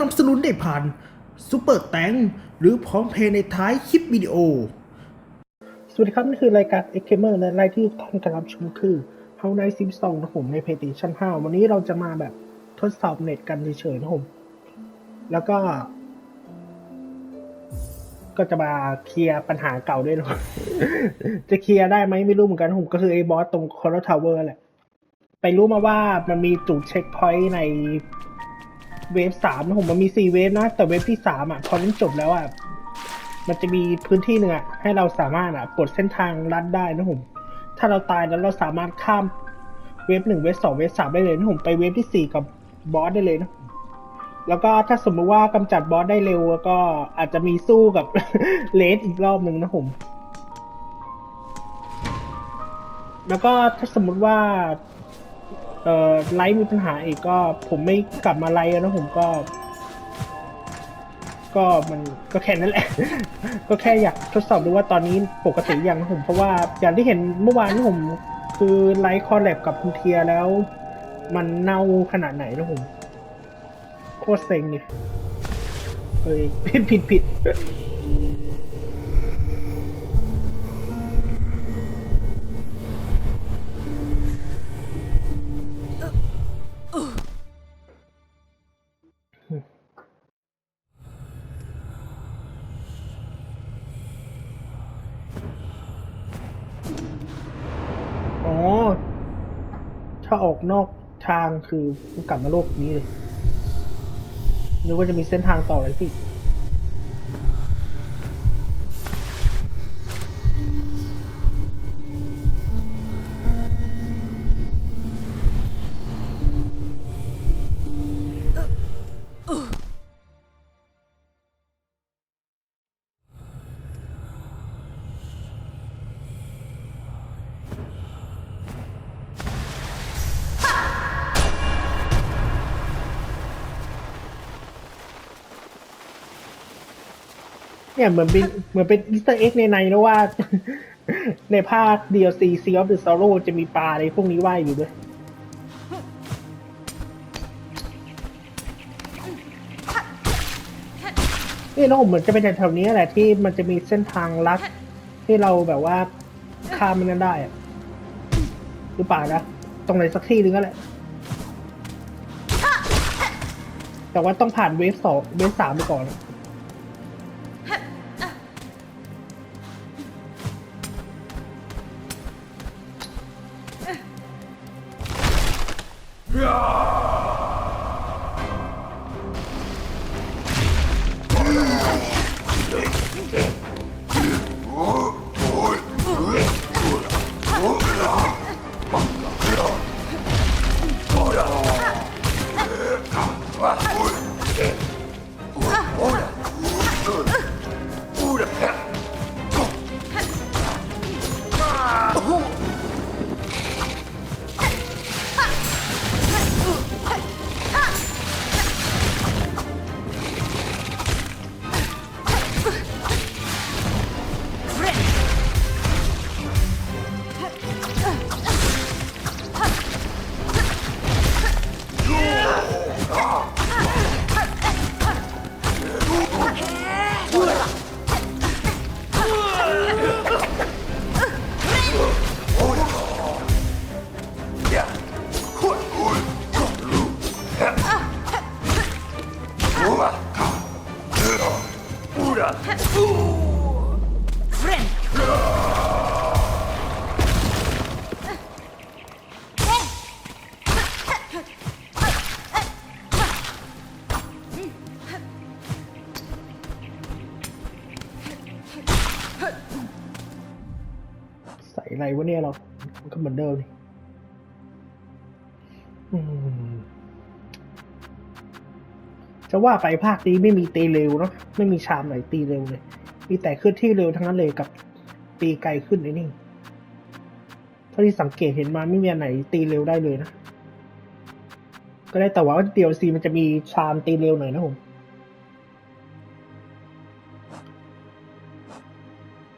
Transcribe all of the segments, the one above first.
นับสนุนได้ผ่านซูเปอร์แตงหรือพร้อมเพย์ในท้ายคลิปวิดีโอ สวัสดีครับนี่คือรายการ X Gamer และรายที่ท่านกำลังชมคือ How Nice Sim 2นะผมใน PlayStation 5 วันนี้เราจะมาแบบทดสอบเน็ตกันเฉยๆนะผม แล้วก็ ก็จะมาเคลียร์ปัญหาเก่าด้วยนะจะเคลียร์ได้ไหมไม่รู้เหมือนกันผมก็คือไอ้บอสตรง Coral Tower แหละ ไปรู้มาว่ามันมีจุดเช็คพอยต์ใน เวฟสามนะผมมันมีสี่เวฟนะ แต่เวฟที่สามอะพอเล่นจบแล้วอะมันจะมีพื้นที่หนึ่งอะให้เราสามารถอะปลดเส้นทางลัดได้นะผมถ้าเราตายแล้วเราสามารถข้ามเวฟหนึ่งเวฟสองเวฟสามได้เลยนะผมไปเวฟที่สี่กับบอสได้เลยนะแล้วก็ถ้าสมมติว่ากำจัดบอสได้เร็วแล้วก็อาจจะมีสู้กับเลสอีกรอบหนึ่งนะผม แล้วก็ถ้าสมมติว่า เอ่อไลฟ์มีปัญหาอีกก็ผมไม่กลับมาไลฟ์แล้วนะผมก็ ก็มันก็แค่นั้นแหละ ก็แค่อยากทดสอบดูว่าตอนนี้ปกติยังนะผม เพราะว่าอย่างที่เห็นเมื่อวานที่ผม คือไลฟ์คอลแลบกับคุณเทียแล้ว มันเน่าขนาดไหนนะผมโคตรเซ็งเลยเฮ้ยผิดผิดผิด อ๋อ ถ้าออกนอกทางคือมันกลับมาโลกนี้เลยนึกว่าจะมีเส้นทางต่ออะไรสิ เนี่ยเหมือนเป็นเหมือนเป็นอีสเตอร์เอ็กในในนะว่า ในภาค DLC Sea of the Sorrow จะมีปลาอะไรพวกนี้ว่ายอยู่ด้วยนี่น้องเหมือนจะเป็นแถวๆนี้แหละที่มันจะมีเส้นทางลัดที่เราแบบว่าข้ามมันนั้นได้อะหรือเปล่านะตรงไหนสักที่นึงก็แหละ แต่ว่าต้องผ่านเวฟสองเวฟสามไปก่อนใส่อะ วะเนี่ยเรามันก็เหมือนเดิมนี่จะว่าไปภาคนี้ไม่มีตีเร็วเนาะไม่มีชามไหนตีเร็วเลย มีแต่เคลื่อนที่เร็วทั้งนั้นเลยกับตีไกลขึ้นไอ้นี่เท่าที่สังเกตเห็นมาไม่มีอันไหนตีเร็วได้เลยนะก็ได้แต่ว่า DLC มันจะมีชามตีเร็วหน่อยนะผม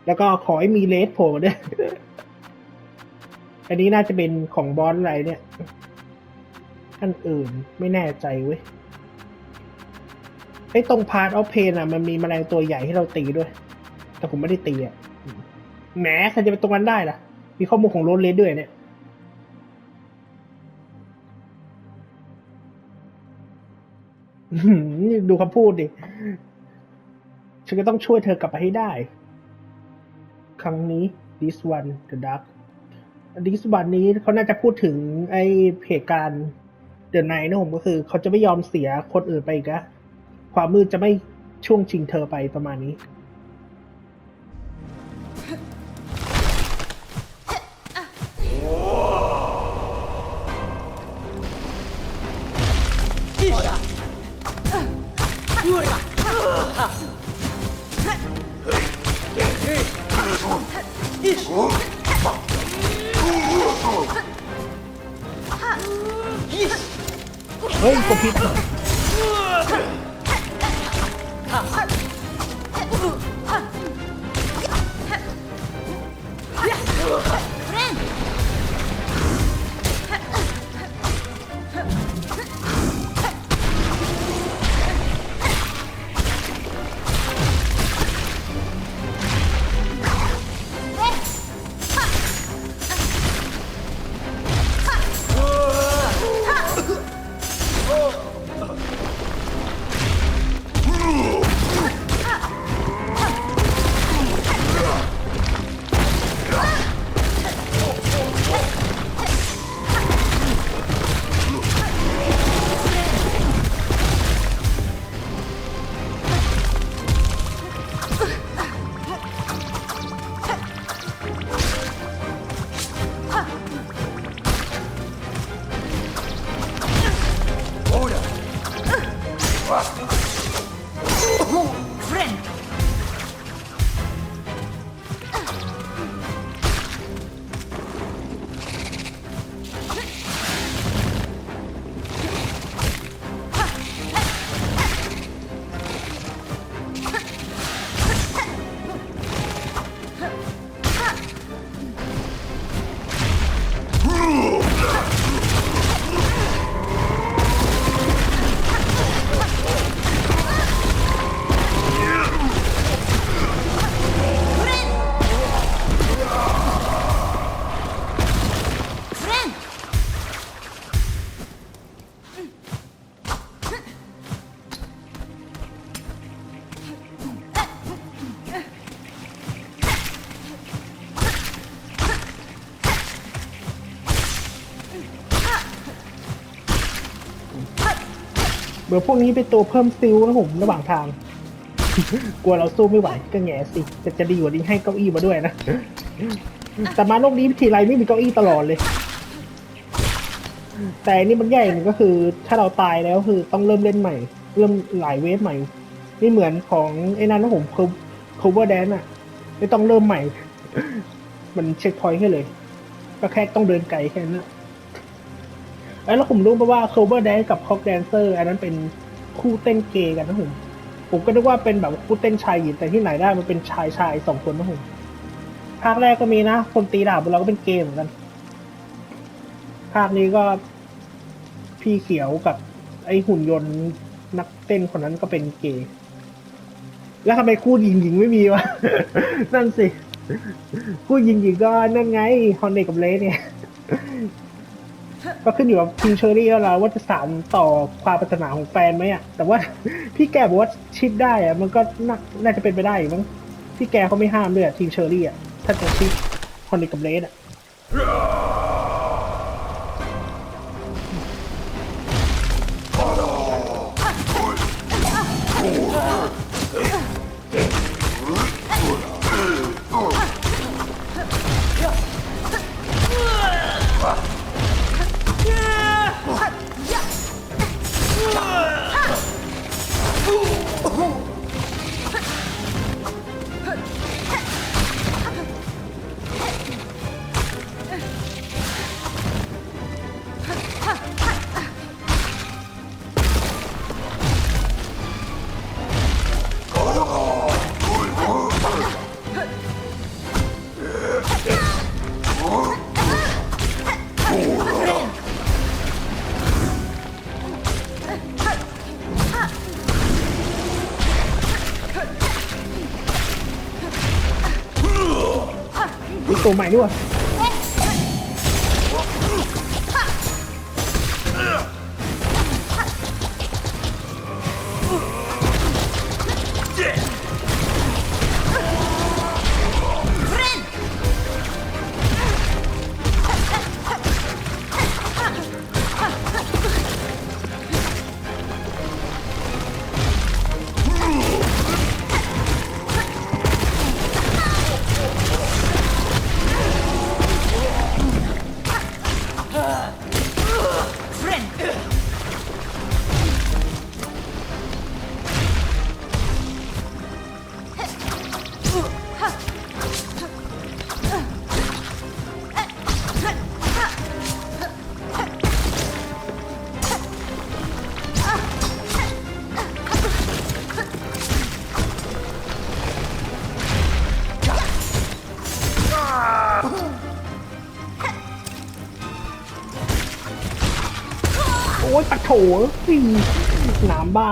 แล้วก็ขอให้มีเลสโผล่ด้วย อันนี้น่าจะเป็นของบอสอะไรเนี่ยท่านอื่นไม่แน่ใจเว้ยไอ้ตรงพาร์ทออฟเพนอะมันมีแมลงตัวใหญ่ให้เราตีด้วย แต่ผมไม่ได้ตีอะแหมใครจะไปตรงนั้นได้ล่ะ มีข้อมูลของโรนเลสด้วยเนี่ยอื้อหือดูคำพูดดิ ฉันก็ต้องช่วยเธอกลับไปให้ได้ ครั้งนี้ this one the dark ดิสบันนี้เขาน่าจะพูดถึงไอเหตุการณ์เดือนไหนนะผมก็คือ เขาจะไม่ยอมเสียคนอื่นไปอีกะความมืดจะไม่ช่วงชิงเธอไปประมาณนี้ เบอร์พวกนี้เป็นตัวเพิ่มซิลนะผมระหว่างทาง กลัวเราสู้ไม่ไหวก็แง่สิแต่จะดีกว่านี้ให้เก้าอี้มาด้วยนะ แต่มาโลกนี้ทีไรไม่มีเก้าอี้ตลอดเลย แต่อันนี่มันใหญ่หนึ่งก็คือ ถ้าเราตายแล้วคือต้องเริ่มเล่นใหม่ เริ่มหลายเวฟใหม่ไม่เหมือนของไอ้นั่นนะผมคือ cover dance อะไม่ต้องเริ่มใหม่ มันเช็คพอยต์ให้เลย ก็แค่ต้องเดินไกลแค่นั้น แล้วผมรู้มาว่า cover dance กับ cock dancer อันนั้นเป็นคู่เต้นเกย์กันนะผมผมก็นึกว่าเป็นแบบคู่เต้นชายหญิงแต่ที่ไหนได้มันเป็นชายชายสองคนนะผมภาคแรกก็มีนะ คนตีดาบเราก็เป็นเกย์เหมือนกัน ภาคนี้ก็พี่เขียวกับ ไอหุ่นยนต์นักเต้นคนนั้นก็เป็นเกย์แล้วทำไมคู่หญิงหญิงไม่มีวะ นั่นสิ คู่หญิงหญิงก็นั่นไงฮอนเนกับเลสเนี่ย ก็ขึ้นอยู่กับทีมเชอรี่แล้วล่ะว่าจะสานต่อความปรารถนาของแฟนไหมอะ แต่ว่าพี่แกบอกว่าชิดได้อะมันก็น่าน่าจะเป็นไปได้มั้งพี่แกเขาไม่ห้ามด้วยอะทีมเชอรี่อะถ้าจะชิดคอนเนกับเลสอะ ตัวใหม่ด้วย ถหนามบ้า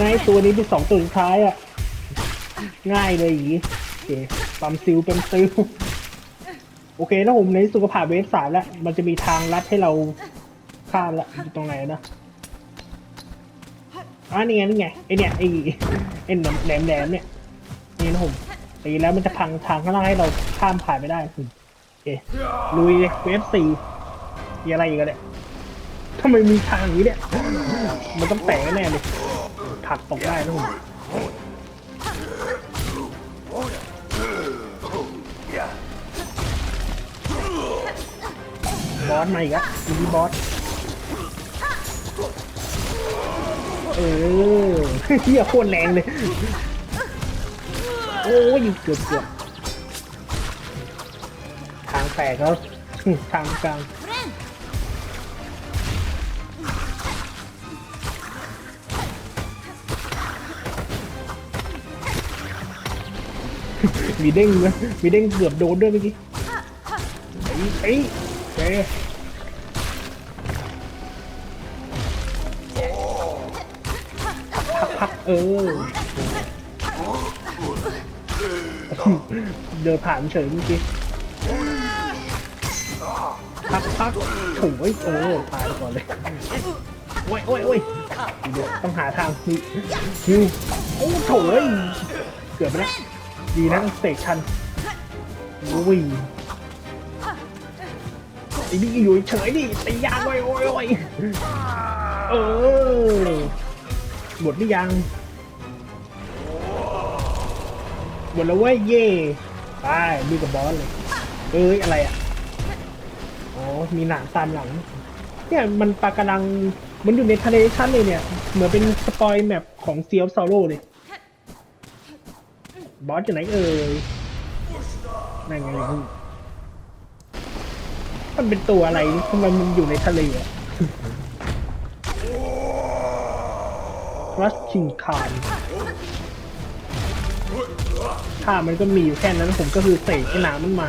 นะไอ้ตัวนี้เป็นสองตัวสุดท้ายอะ ง่ายเลยอย่างงี้โอเคปั๊มซิลเป็นซิลโอเคนะผมในสุขภาพเวสสามแล้ว มันจะมีทางลัดให้เราข้ามละอยู่ตรงไหนนะอ่านี่ไงนี่ไงไอเนี่ยไอไอแหลมแหลมแหลมเนี่ยนี่นะผมตีแล้วมันจะพังทางข้างล่างให้เราข้ามผ่านไปได้โอเคลุยเลยเวฟสี่มีอะไรอีกอะเนี่ยทำไมมีทางอย่างนี้เนี่ย มันต้องแตกแน่เลย ผักตกได้นะผมบอสมาอีกอะมีบอส เออเฮียโคตรแรงเลย โอ้ยเกือบเกือบทางแตกแล้วทางกลาง มีเด้งนะมีเด้งเกือบโดนด้วยเมื่อกี้ไอ้ไอ้เอ้พักเออ เดินผ่านเฉยเมื่อกี้พักพักโถูยโอ้ตายก่อนเลยโอ้ยโอ้ยโอ้ยเดี๋ยวต้องหาทางนี่นี่โอ้โถยเกือบไปแล้ว ดีนะเสกชันอุ้ยไอ้นี่อยู่เฉยดิตียางไว้โอ้ยโอ้ยเออหมดหรือยังหมดแล้วเว้ยเย่ไปดูกับบอสเลย เอ้ยอะไรอะอ๋อมีหนามตามหลัง เนี่ยมันปลากระดังมันอยู่ในทะเลชั้นเลยเนี่ย เหมือนเป็นสปอยแมปของเซียลซาโร่เลย บอสอยู่ไหนเอ่ยนั่นไงมึงมันเป็นตัวอะไรทำไมมันอยู่ในทะเลอะรัชชิงคานถ้ามันก็มีอยู่แค่นั้นผมก็คือเสกไอ้หนามมันมา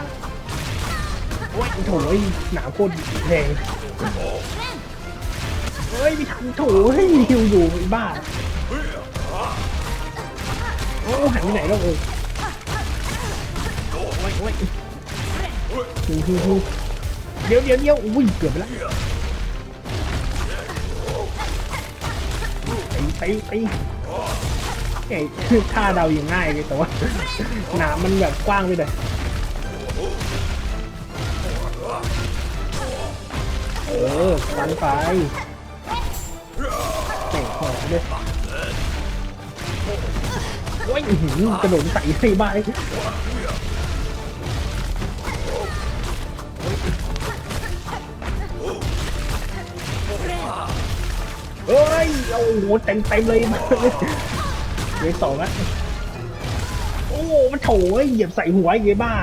โอ้ยโถยหนามโคตรแรงเฮ้ยไม่ทันโถให้ยิวอยู่บ้า อ้หันไปไหนแล้วเออโอ้ยโอ้ยเดี๋ยวเดี๋ยวเดี๋ยวอุ้ยเกือบไปแล้วไปไปไปไอ้ท่าเดาอย่างง่ายเลยแต่ว่าหนามมันแบบกว้างไปเลยเออฟันไปเตะหัวด้วย โอ้ยกระโดดใส่ใส่บ้านเฮ้ยโอ้โหเต็มเต็มเลยมาเลยสองอะโอ้ มันโถยเหยียบใส่หัวไอ้บ้า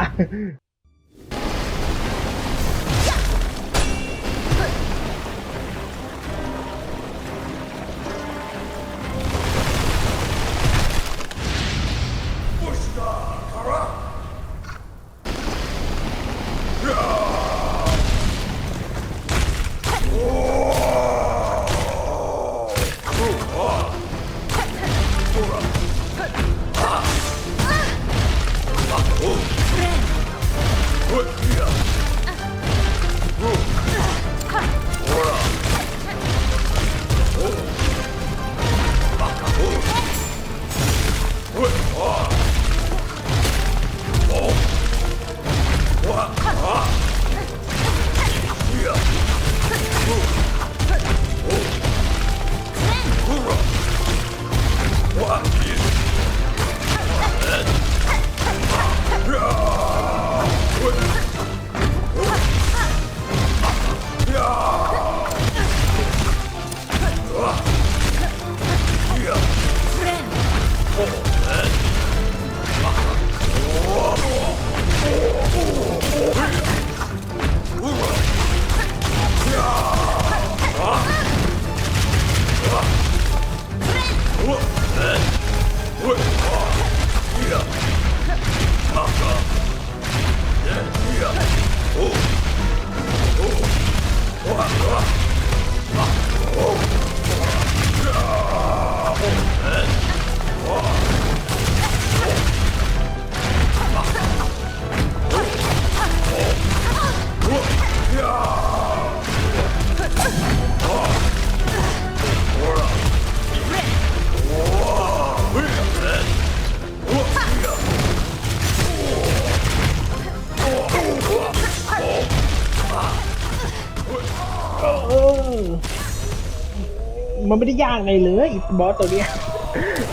มันไม่ได้ยากอะไรเลยบอสตัวเนี้ย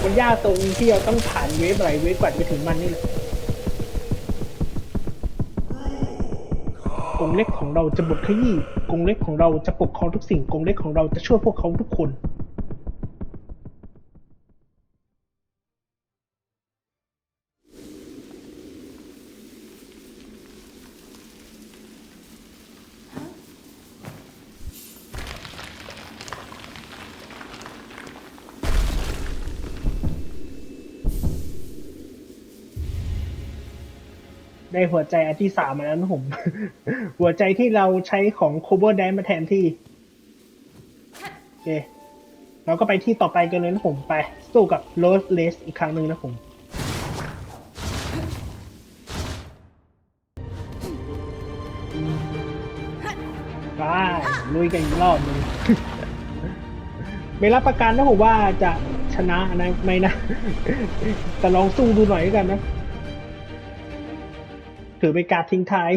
มันยากตรงที่เราต้องผ่านเวฟอะไรเวฟกว่าจะไปถึงมันนี่แหละกรงเล็กของเราจะบดขยี้กรงเล็กของเราจะปกครองทุกสิ่งกรงเล็กของเราจะช่วยพวกเขาทุกคน ได้หัวใจอันที่สามมาแล้วนะผม หัวใจที่เราใช้ของ cover dance มาแทนที่ โอเค เราก็ไปที่ต่อไปกันเลยนะผมไป สู้กับ Rose Lace อีกครั้งหนึ่งนะผมไปลุยกันอีกรอบหนึงไม่รับประกันนะผมว่าจะชนะนะไม่นะ แต่ลองสู้ดูหน่อยกันนะ ถือเป็นการทิ้งท้าย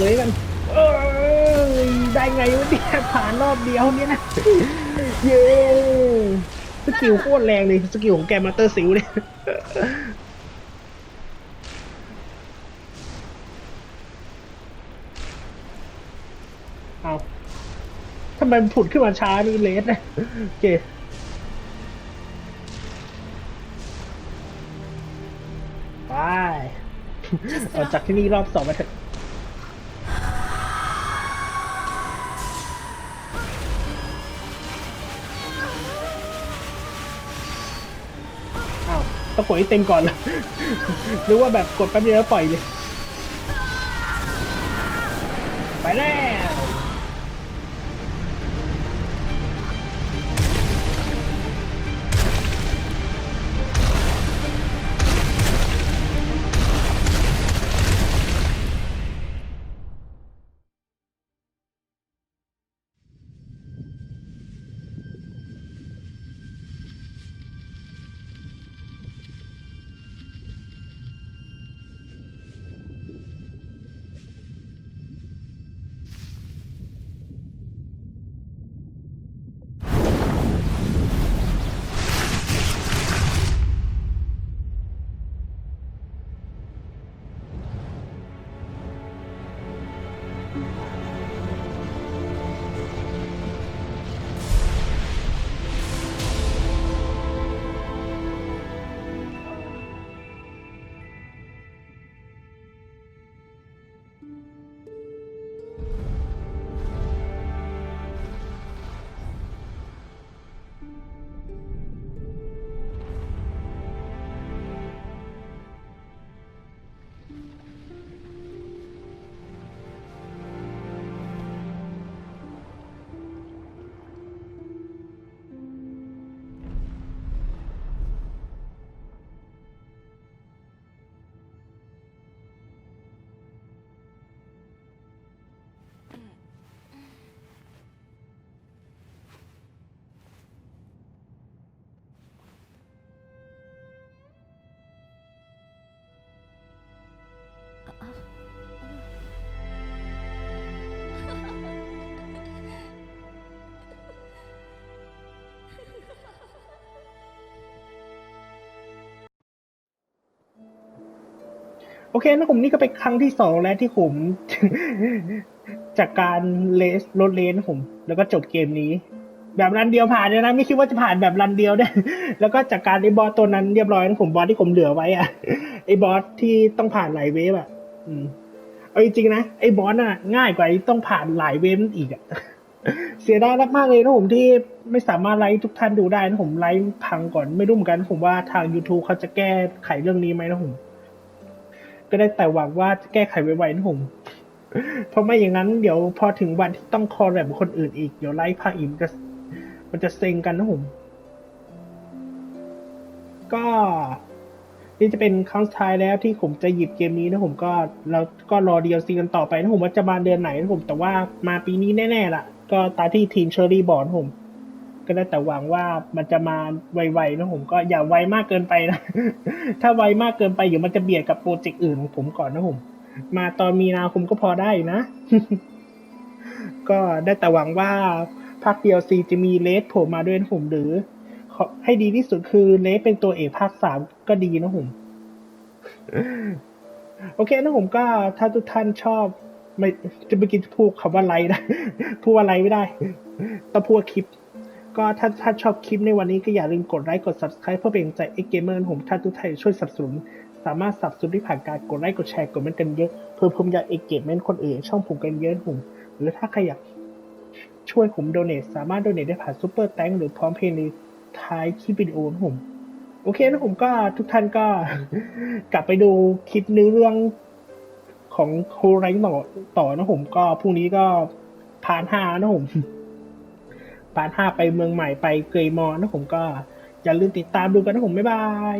ดาบเลยกันเอ้ยได้ไงวะเนี่ยผ่านรอบเดียวเนี่ยนะเย้สกิลโคตรแรงเลยสกิลของแกมาเตอร์ซิลเนี่ยเอาทำไมมันผุดขึ้นมาช้านี่เลสนะโอเคไปออกจากที่นี่รอบสองมาเถอะาวต้อเต็มก่อนหรอหรือว่าแบบกดแป๊บเดียวแล้วปล่อยเลย โอเคนะผมนี่ก็เป็นครั้งที่สองแล้วที่ผม จากการเลสรถเลนผม แล้วก็จบเกมนี้ แบบรันเดียวผ่านเลยนะไม่คิดว่าจะผ่านแบบรันเดียวได้ แล้วก็จากการไอ้บอสตัวนั้นเรียบร้อยนะผมบอสที่ผมเหลือไว้อะไอ้บอสที่ต้องผ่านหลายเวฟอะอืมเอาจริงๆนะไอ้บอสน่ะ ง่ายกว่าไอ้ต้องผ่านหลายเวฟอีกอะเสียดายมากๆเลยนะผมที่ไม่สามารถไลฟ์ทุกท่านดูได้นะผมไลฟ์พังก่อนไม่รู้เหมือนกัน ผมว่าทาง YouTube เขาจะแก้ไขเรื่องนี้ไหมนะผม ก็ได้แต่หวังว่าจะแก้ไขไวๆนะผมเพราะไม่อย่างนั้นเดี๋ยวพอถึงวันที่ต้องคอแลบบคนอื่นอีก เดี๋ยวไลฟ์พังอีกมันจะมันจะเซ็งกันนะผมก็นี่จะเป็นครั้งสุดท้ายแล้วที่ผมจะหยิบเกมนี้นะผมก็เราก็รอ DLC กันต่อไปนะผมว่าจะมาเดือนไหนนะผมแต่ว่ามาปีนี้แน่ๆล่ะ ก็ตามที่ทีมเชอรี่บอร์นะผม ก็ได้แต่หวังว่ามันจะมาไวๆนะผมก็อย่าไวมากเกินไปนะ ถ้าไวมากเกินไปเดี๋ยวมันจะเบียดกับโปรเจกต์อื่นของผมก่อนนะผม มาตอนมีนาคมก็พอได้นะ ก็ได้แต่หวังว่าภาค DLC จะมีเลสโผล่มาด้วยนะผมหรือขอให้ดีที่สุดคือเลสเป็นตัวเอกภาคสามก็ดีนะผมโอเคนะผมก็ถ้าทุกท่านชอบไม่จะไปกินพูดคำว่าไลค์นะพูดว่าไลค์ไม่ได้ต้องพูดคลิป ก็ถ้าถ้าชอบคลิปในวันนี้ก็อย่าลืมกดไลค์กด subscribe เพื่อเป็นกำลังใจเอ็กเกมเมอร์ผมถ้าทุกท่านช่วยสนับสนุน สามารถสนับสนุนได้ผ่านการกดไลค์กดแชร์กดเมนต์กันเยอะเพื่อผมอยากเอ็กเกมเมนต์คนอื่น ช่องผมกันเยอะผมหรือถ้าใครอยากช่วยผมโดเน a สามารถโดเน a ได้ผ่านซูเปอร์แตงหรือพร้อมเพย์ในท้ายคลิปวิดีโอนะผมโอเคนะผมก็ทุกท่านก็กลับไปดูคลิปเนื้อเรื่องของโคไรต่อต่อนะผมก็พรุ่งนี้ก็ผ่านห้านะผม พาร์ทห้าไปเมืองใหม่ไปเกยมอนนะผมก็อย่าลืมติดตามดูกันนะผมบ๊ายบาย